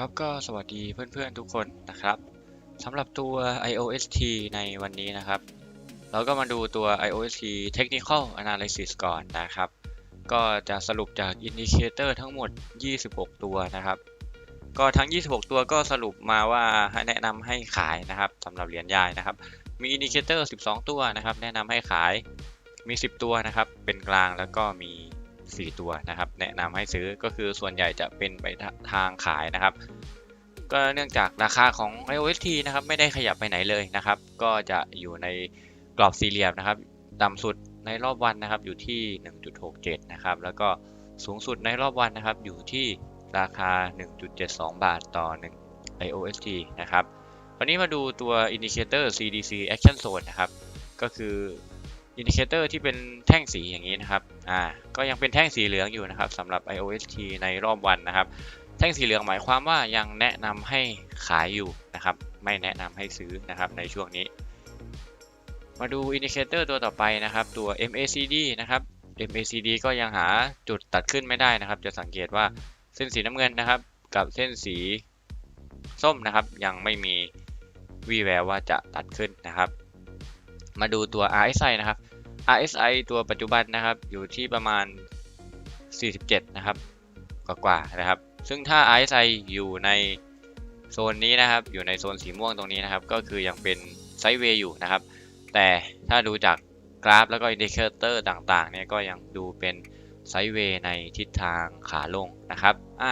ครับก็สวัสดีเพื่อนๆทุกคนนะครับสำหรับตัว IOST ในวันนี้นะครับ เราก็มาดูตัว IOST Technical Analysis ก่อนนะครับ ก็จะสรุปจาก Indicator ทั้งหมด 26 ตัวนะครับ ก็ทั้ง 26 ตัวก็สรุปมาว่าให้แนะนำให้ขายนะครับสำหรับเหรียญยายนะครับ มี Indicator 12 ตัวนะครับ แนะนำให้ขายมี 10 ตัวนะครับ เป็นกลางแล้วก็มี 4 ตัวนะครับ แนะนำให้ซื้อก็คือส่วนใหญ่จะเป็นไปทางขายนะครับ ก็เนื่องจากราคาของ IOST นะครับไม่ได้ขยับไปไหนเลยนะครับ ก็จะอยู่ในกรอบสี่เหลี่ยมนะครับต่ำสุดในรอบวันนะครับอยู่ที่ 1.67 นะครับ แล้วก็สูงสุดในรอบวันนะครับอยู่ที่ราคา 1.72 บาทต่อ 1 IOST นะครับวันนี้มาดูตัว Indicator CDC Action Zone นะครับ ก็คือ อินดิเคเตอร์ที่เป็นแท่งสีอย่างนี้นะครับ อ่า ก็ยังเป็นแท่งสีเหลืองอยู่นะครับสำหรับ IOST ในรอบวันนะครับ แท่งสีเหลืองหมายความว่ายังแนะนำให้ขายอยู่นะครับ ไม่แนะนำให้ซื้อนะครับในช่วงนี้ มาดูอินดิเคเตอร์ตัวต่อไปนะครับ ตัว MACD นะครับ MACD ก็ยังหาจุดตัดขึ้นไม่ได้นะครับ จะสังเกตว่าเส้นสีน้ำเงินนะครับ กับเส้นสีส้มนะครับ ยังไม่มีวี่แววว่าจะตัดขึ้นนะครับ มาดูตัว RSI นะครับ RSI ตัวปัจจุบันนะครับอยู่ที่ประมาณ 47 นะครับ กว่าๆนะครับ ซึ่งถ้า RSI อยู่ในโซนนี้นะครับ อยู่ในโซนสีม่วงตรงนี้นะครับ ก็คือยังเป็นไซด์เวย์อยู่นะครับ แต่ถ้าดูจากกราฟแล้วก็อินดิเคเตอร์ต่างๆเนี่ยก็ยังดูเป็นไซด์เวย์ในทิศทางขาลงนะครับอ่า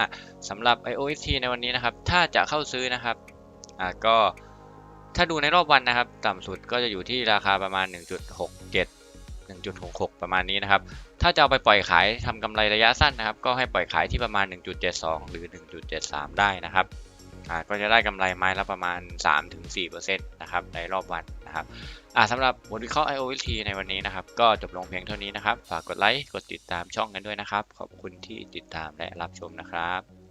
สำหรับ IOST ในวันนี้นะครับ ถ้าจะเข้าซื้อนะครับอ่าก็ ถ้าดูในรอบวันนะครับ ต่ำสุดก็จะอยู่ที่ราคาประมาณ 1.67 1.66 ประมาณนี้นะครับ ถ้าจะเอาไปปล่อยขายทำกำไรระยะสั้นนะครับ ก็ให้ปล่อยขายที่ประมาณ 1.72 หรือ 1.73 ได้นะครับก็จะได้กำไรไม้ละประมาณ 3-4%นะครับในรอบวันนะครับสำหรับบทวิเคราะห์ IOT ในวันนี้นะครับ ก็จบลงเพียงเท่านี้นะครับ ฝากกดไลค์ กดติดตามช่องกันด้วยนะครับ ขอบคุณที่ติดตามและรับชมนะครับ